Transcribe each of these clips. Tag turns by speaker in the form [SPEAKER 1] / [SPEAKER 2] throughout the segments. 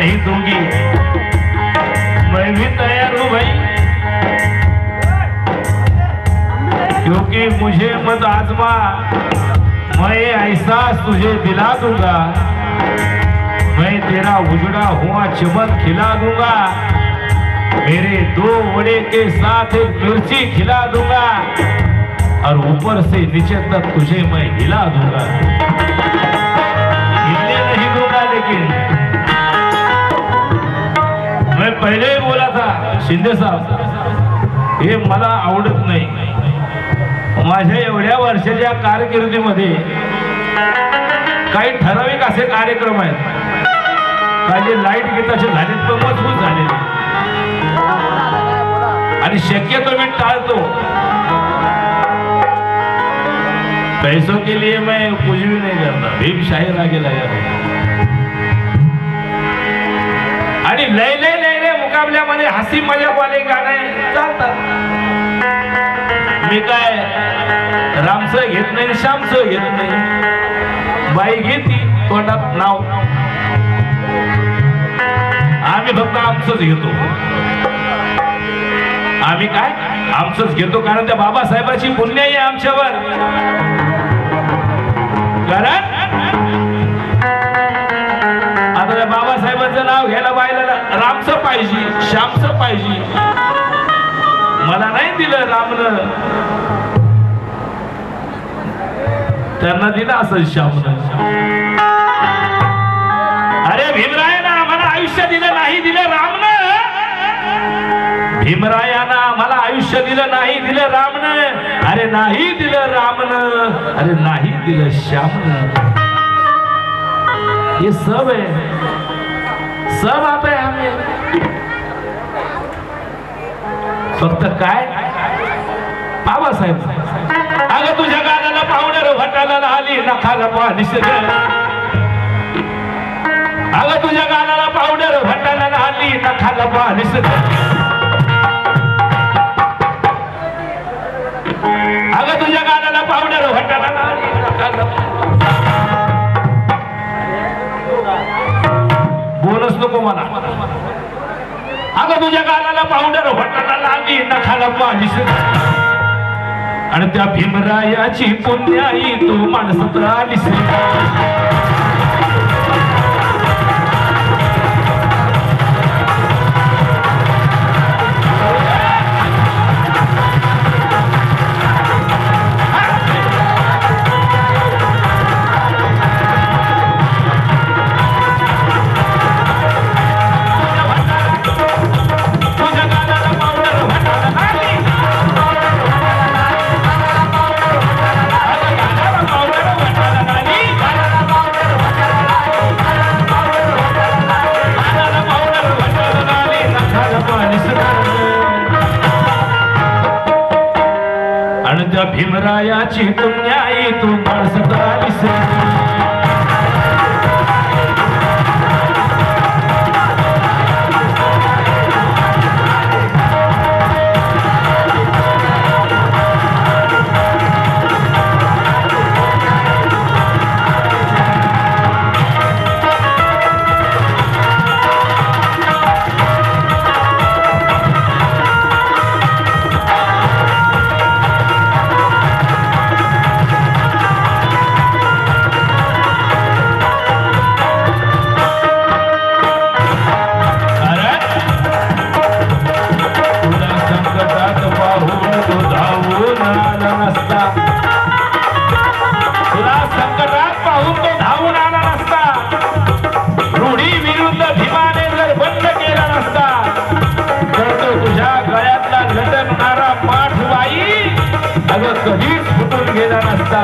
[SPEAKER 1] नहीं दूँगी। मैं भी तैयार हूँ भाई। क्योंकि मुझे मत आजमा। मैं एहसास तुझे दिला दूँगा। मैं तेरा उजड़ा हुआ चमन खिला दूँगा। मेरे दो वड़े के साथ एक मिर्ची खिला दूँगा। और ऊपर से नीचे तक तुझे मैं हिला दूँगा। हिलने नहीं दूँगा लेकिन पहिलेही बोला था शिंदे साहब हे मला आवडत नाही. माझ्या एवढ्या वर्षाच्या कारकिर्दीमध्ये काही ठराविक असे कार्यक्रम आहेत. काही लाइट गीताचे झालेत पण मजबूत झालेले. आणि शक्यतो मी टाळतो. पैसों के लिए मैं कुछ भी नहीं करता. भीम शाहीर आगे लगा. आणि लय लय लय लय हसी मजाक वाले गाणे चालतात. मी काय रामचं घेत नाही श्यामच घेत नाही. बाई घेती तोंडात नाव. आम्ही फक्त आमचंच घेतो. आम्ही काय? आमचंच घेतो कारण त्या बाबासाहेबाची पुण्य आहे आमच्यावर. कारण आता त्या बाबासाहेब नाव घ्यायला बायला रामचं पाहिजे श्यामचं पाहिजे. मला नाही दिलं रामनं. त्यांना दिलं असं श्यामनं. अरे भीमरायानं आम्हाला आयुष्य दिलं नाही दिलं रामनं. भीमरायानं आम्हाला आयुष्य दिलं नाही दिलं रामनं. अरे नाही दिलं रामनं. अरे नाही दिलं श्यामनं. हे सब आहे. सब आता है हमें फक्त काय? बाबासाहेब. अगं तुझ्या गाण्याला पाहुणार भटाला आली नखाला पाणी अगं तुझ्या गाण्याला पावडर भटाला आली नखाला पाणी अगं तुझ्या गाण्याला पावडर भटाला आली नखाला नको मला. अगं तुझ्या गालाला पावडर भटाला लागली नखाला पालीस आणि त्या भीमरायाची पुण्याई तू माणसात आलीस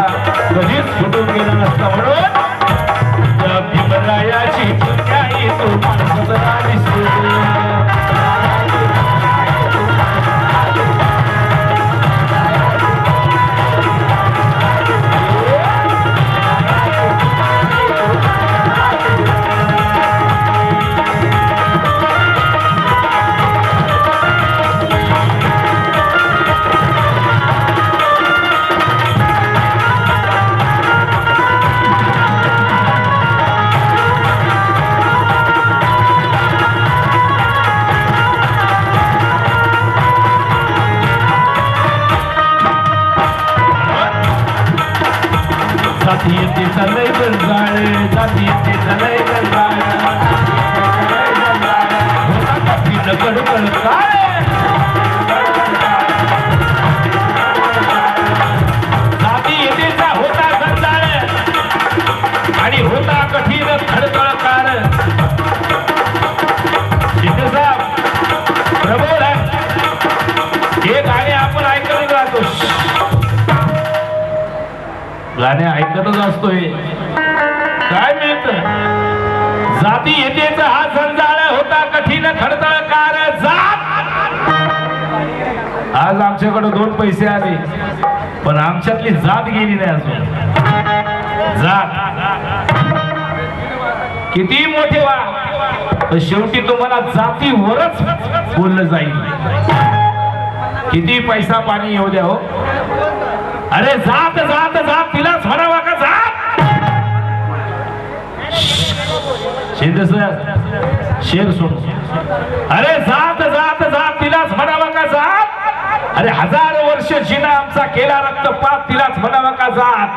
[SPEAKER 1] कधीच फुटून गेला नसता म्हणून. जाती येते चालय जाळे असतोय. काय मिळत? जाती येतेचा हा संजाळ होता कठीण खडतळ कार जात. आज आमच्याकडे दोन पैसे आले पण आमच्यातली जात गेली नाही अजून. जात. किती मोठे वा. शेवटी तुम्हाला जातीवरच बोललं जाईल. किती पैसा पाणी येऊ द्या हो. अरे जात जात जात तिलाच म्हणावा का जात? शिंदे सर शेर सोड. अरे जात जात जात तिलाच म्हणावा का जात? अरे हजार वर्ष जिना आमचा केला रक्तपात तिलाच म्हणावा का जात?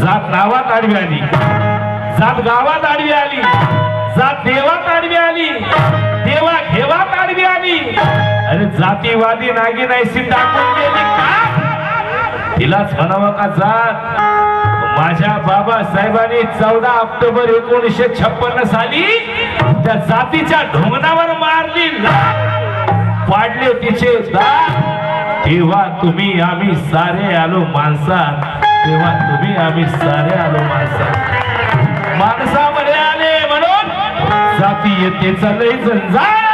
[SPEAKER 1] जात नावात आडवी आली. जात गावात आडवी आली. जात देवात आडवी आली. देवा घेवात आडवी आली. अरे जातीवादी नागी नाही सिद्धा गेली का? तिलाच म्हणावं का जात माझ्या बाबासाहेबांनी चौदा ऑक्टोबर एकोणीसशे छप्पन्न साली त्या जातीच्या ढोंगणावर मारली पाडले तिचे दात. तेव्हा तुम्ही आम्ही सारे आलो माणसात तेव्हा तुम्ही आम्ही सारे आलो माणसात. माणसामध्ये आले म्हणून जाती येते चालय जंजाळ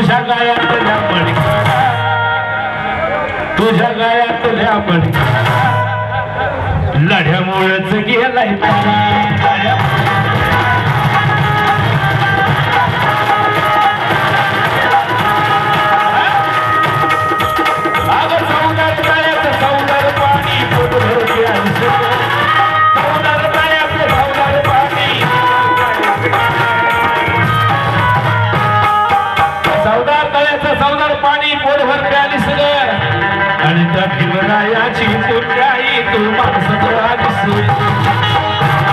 [SPEAKER 1] तुझ्या गायातल्या मणी तुझ्या गायातल्या मणी लढ्यामुळेच गेलाय आणि त्या भीमरायाची पुण्याई तू माणसाचा दिसू